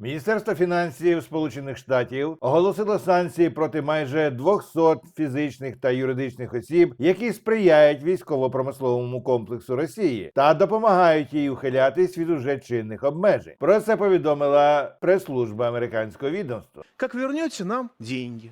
Міністерство фінансів Сполучених Штатів оголосило санкції проти майже 200 фізичних та юридичних осіб, які сприяють військово-промисловому комплексу Росії та допомагають їй ухилятись від уже чинних обмежень. Про це повідомила прес-служба американського відомства. Как вернете нам деньги?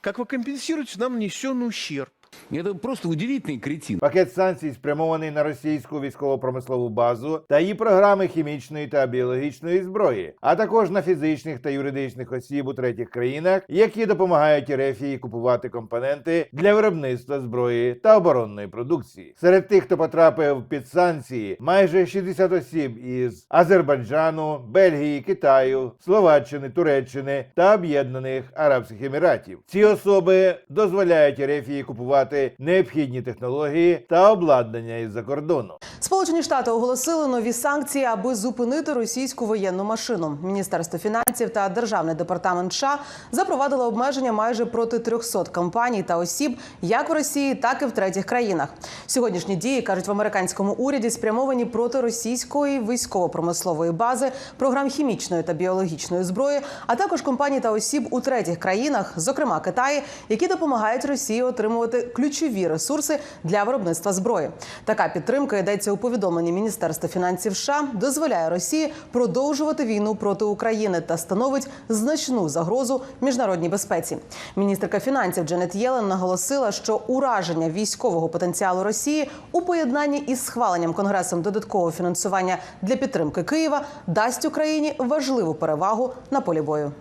Как вы компенсируете нам нанесенный ущерб? Это просто удивительный кретин. Пакет санкцій спрямований на російську військово-промислову базу та її програми хімічної та біологічної зброї, а також на фізичних та юридичних осіб у третіх країнах, які допомагають Ерефії купувати компоненти для виробництва зброї та оборонної продукції. Серед тих, хто потрапив під санкції, майже 60 осіб із Азербайджану, Бельгії, Китаю, Словаччини, Туреччини та Об'єднаних Арабських Еміратів. Ці особи дозволяють Ерефії купувати необхідні технології та обладнання із-за кордону. Сполучені Штати оголосили нові санкції, аби зупинити російську воєнну машину. Міністерство фінансів та державний департамент США запровадили обмеження майже проти 300 компаній та осіб, як в Росії, так і в третіх країнах. Сьогоднішні дії кажуть в американському уряді спрямовані проти російської військово-промислової бази, програм хімічної та біологічної зброї, а також компаній та осіб у третіх країнах, зокрема Китаї, які допомагають Росії отримувати ключові ресурси для виробництва зброї. Така підтримка йдеться у повідомленні Міністерства фінансів США, дозволяє Росії продовжувати війну проти України та становить значну загрозу міжнародній безпеці. Міністерка фінансів Дженет Єлен наголосила, що ураження військового потенціалу Росії у поєднанні із схваленням конгресом додаткового фінансування для підтримки Києва дасть Україні важливу перевагу на полі бою.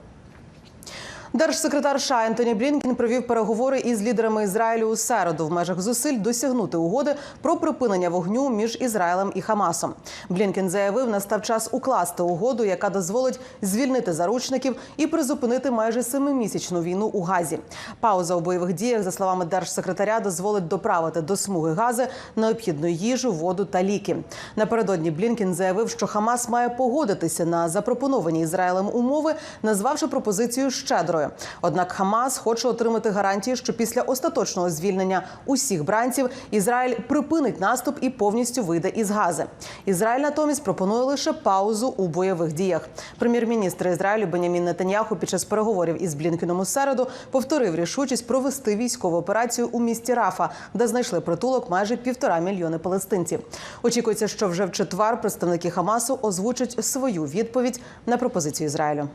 Держсекретар США Ентоні Блінкен провів переговори із лідерами Ізраїлю у середу в межах зусиль досягнути угоди про припинення вогню між Ізраїлем і Хамасом. Блінкен заявив, настав час укласти угоду, яка дозволить звільнити заручників і призупинити майже семимісячну війну у Газі. Пауза у бойових діях, за словами держсекретаря, дозволить доправити до смуги Гази необхідну їжу, воду та ліки. Напередодні Блінкен заявив, що Хамас має погодитися на запропоновані Ізраїлем умови, назвавши пропозицію щедрою. Однак Хамас хоче отримати гарантії, що після остаточного звільнення усіх бранців Ізраїль припинить наступ і повністю вийде із Гази. Ізраїль натомість пропонує лише паузу у бойових діях. Прем'єр-міністр Ізраїлю Бенямін Нетаньяху під час переговорів із Блінкеном у середу повторив рішучість провести військову операцію у місті Рафа, де знайшли притулок майже півтора мільйони палестинців. Очікується, що вже в четвер представники Хамасу озвучать свою відповідь на пропозицію Ізраїлю.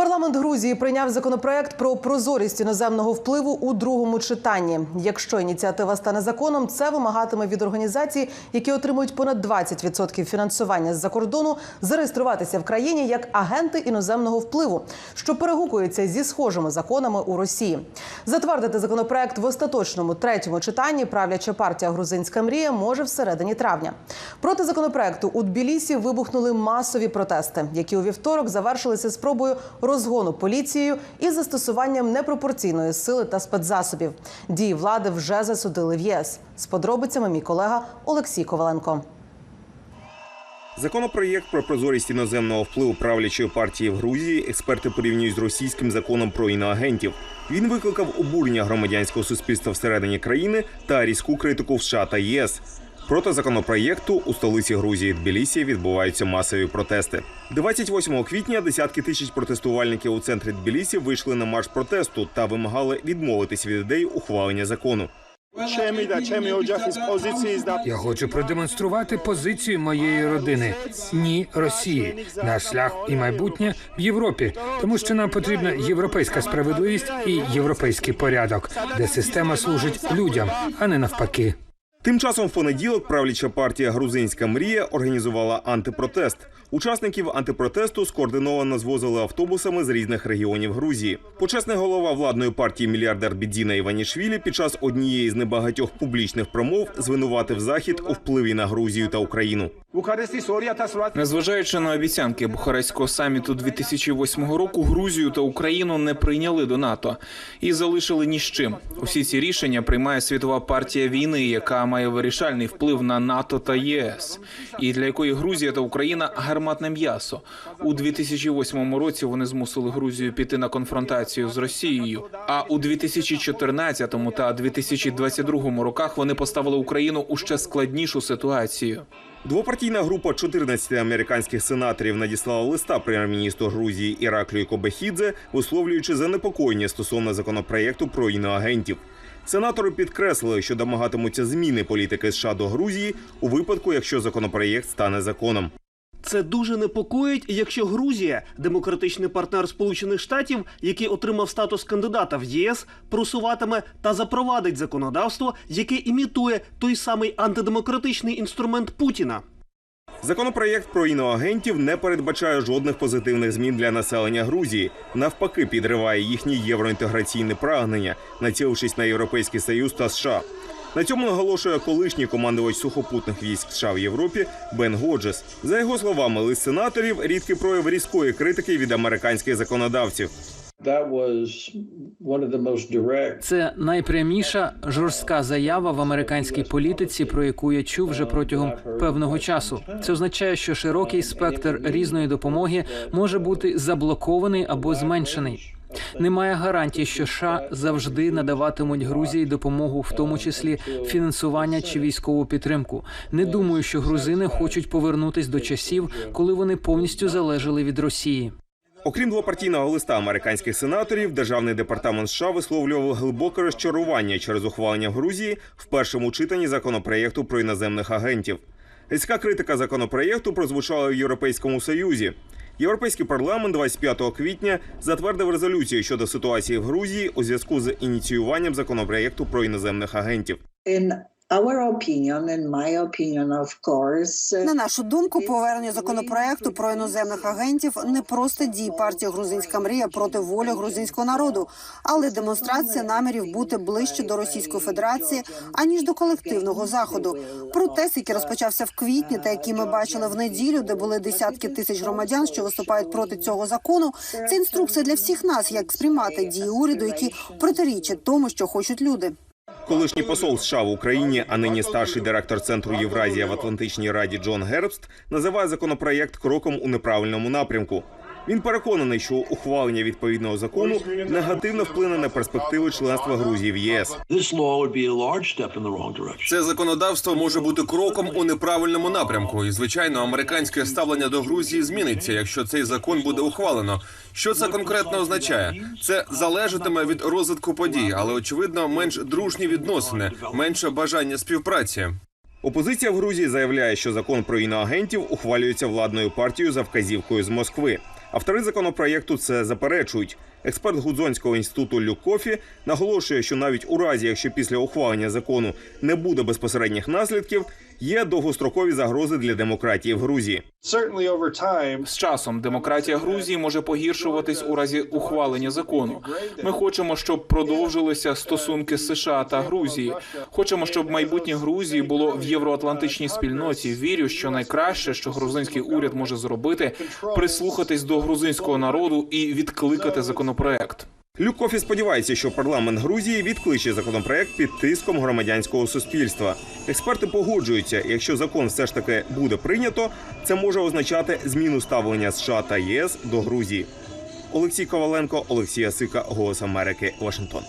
Парламент Грузії прийняв законопроект про прозорість іноземного впливу у другому читанні. Якщо ініціатива стане законом, це вимагатиме від організацій, які отримують понад 20% фінансування з-за кордону, зареєструватися в країні як агенти іноземного впливу, що перегукується зі схожими законами у Росії. Затвердити законопроект в остаточному третьому читанні правляча партія Грузинська мрія може всередині травня. Проти законопроекту у Тбілісі вибухнули масові протести, які у вівторок завершилися спробою розгону поліцією із застосуванням непропорційної сили та спецзасобів. Дії влади вже засудили в ЄС. З подробицями мій колега Олексій Коваленко. Законопроєкт про прозорість іноземного впливу правлячої партії в Грузії експерти порівнюють з російським законом про іноагентів. Він викликав обурення громадянського суспільства всередині країни та різку критику в США та ЄС. Проти законопроєкту у столиці Грузії Тбілісі відбуваються масові протести. 28 квітня десятки тисяч протестувальників у центрі Тбілісі вийшли на марш протесту та вимагали відмовитись від ідеї ухвалення закону. Я хочу продемонструвати позицію моєї родини. Ні, Росії. Наш шлях і майбутнє в Європі, тому що нам потрібна європейська справедливість і європейський порядок, де система служить людям, а не навпаки. Тим часом в понеділок правляча партія Грузинська мрія організувала антипротест. Учасників антипротесту скоординовано звозили автобусами з різних регіонів Грузії. Почесний голова владної партії мільярдер Бідзіна Іванішвілі під час однієї з небагатьох публічних промов звинуватив захід у впливі на Грузію та Україну. Незважаючи на обіцянки Бухарестського саміту 2008 року, Грузію та Україну не прийняли до НАТО і залишили ні з чим. Усі ці рішення приймає світова партія війни, яка має вирішальний вплив на НАТО та ЄС, і для якої Грузія та Україна гарматне м'ясо у 2008 році. Вони змусили Грузію піти на конфронтацію з Росією. А у 2014 та 2022 роках вони поставили Україну у ще складнішу ситуацію. Двопартійна група 14 американських сенаторів надіслала листа прем'єр-міністру Грузії Іраклію Кобехідзе, висловлюючи занепокоєння стосовно законопроєкту про іноагентів. Сенатори підкреслили, що домагатимуться зміни політики США до Грузії у випадку, якщо законопроєкт стане законом. Це дуже непокоїть, якщо Грузія, демократичний партнер Сполучених Штатів, який отримав статус кандидата в ЄС, просуватиме та запровадить законодавство, яке імітує той самий антидемократичний інструмент Путіна. Законопроєкт про іноагентів не передбачає жодних позитивних змін для населення Грузії. Навпаки, підриває їхні євроінтеграційні прагнення, націлившись на Європейський Союз та США. На цьому наголошує колишній командувач сухопутних військ США в Європі Бен Годжес. За його словами, лист сенаторів рідкий прояв різкої критики від американських законодавців. Це найпряміша жорстка заява в американській політиці, про яку я чув вже протягом певного часу. Це означає, що широкий спектр різної допомоги може бути заблокований або зменшений. Немає гарантії, що США завжди надаватимуть Грузії допомогу, в тому числі фінансування чи військову підтримку. Не думаю, що грузини хочуть повернутись до часів, коли вони повністю залежали від Росії. Окрім двопартійного листа американських сенаторів, державний департамент США висловлював глибоке розчарування через ухвалення в Грузії в першому читанні законопроєкту про іноземних агентів. Різка критика законопроєкту прозвучала в Європейському Союзі. Європейський парламент 25 квітня затвердив резолюцію щодо ситуації в Грузії у зв'язку з ініціюванням законопроєкту про іноземних агентів. На нашу думку, повернення законопроекту про іноземних агентів не просто дії партії Грузинська мрія проти волі грузинського народу, але демонстрація намірів бути ближче до Російської Федерації аніж до колективного заходу. Протест, який розпочався в квітні, та який ми бачили в неділю, де були десятки тисяч громадян, що виступають проти цього закону. Це інструкція для всіх нас, як сприймати дії уряду, які протирічать тому, що хочуть люди. Колишній посол США в Україні, а нині старший директор центру Євразія в Атлантичній Раді Джон Гербст називає законопроєкт кроком у неправильному напрямку. Він переконаний, що ухвалення відповідного закону негативно вплине на перспективи членства Грузії в ЄС. Це законодавство може бути кроком у неправильному напрямку, і звичайно, американське ставлення до Грузії зміниться, якщо цей закон буде ухвалено. Що це конкретно означає? Це залежатиме від розвитку подій, але очевидно, менш дружні відносини, менше бажання співпраці. Опозиція в Грузії заявляє, що закон про іноагентів ухвалюється владною партією за вказівкою з Москви. Автори законопроєкту це заперечують. Експерт Гудзонського інституту Люкофі наголошує, що навіть у разі, якщо після ухвалення закону не буде безпосередніх наслідків, є довгострокові загрози для демократії в Грузії. З часом демократія Грузії може погіршуватись у разі ухвалення закону. Ми хочемо, щоб продовжилися стосунки США та Грузії. Хочемо, щоб майбутнє Грузії було в євроатлантичній спільноті. Вірю, що найкраще, що грузинський уряд може зробити, прислухатись до грузинського народу і відкликати законопроект. Люк Кофі сподівається, що парламент Грузії відкличе законопроект під тиском громадянського суспільства. Експерти погоджуються, якщо закон все ж таки буде прийнято, це може означати зміну ставлення США та ЄС до Грузії. Олексій Коваленко, Олексій Асика, Голос Америки, Вашингтон.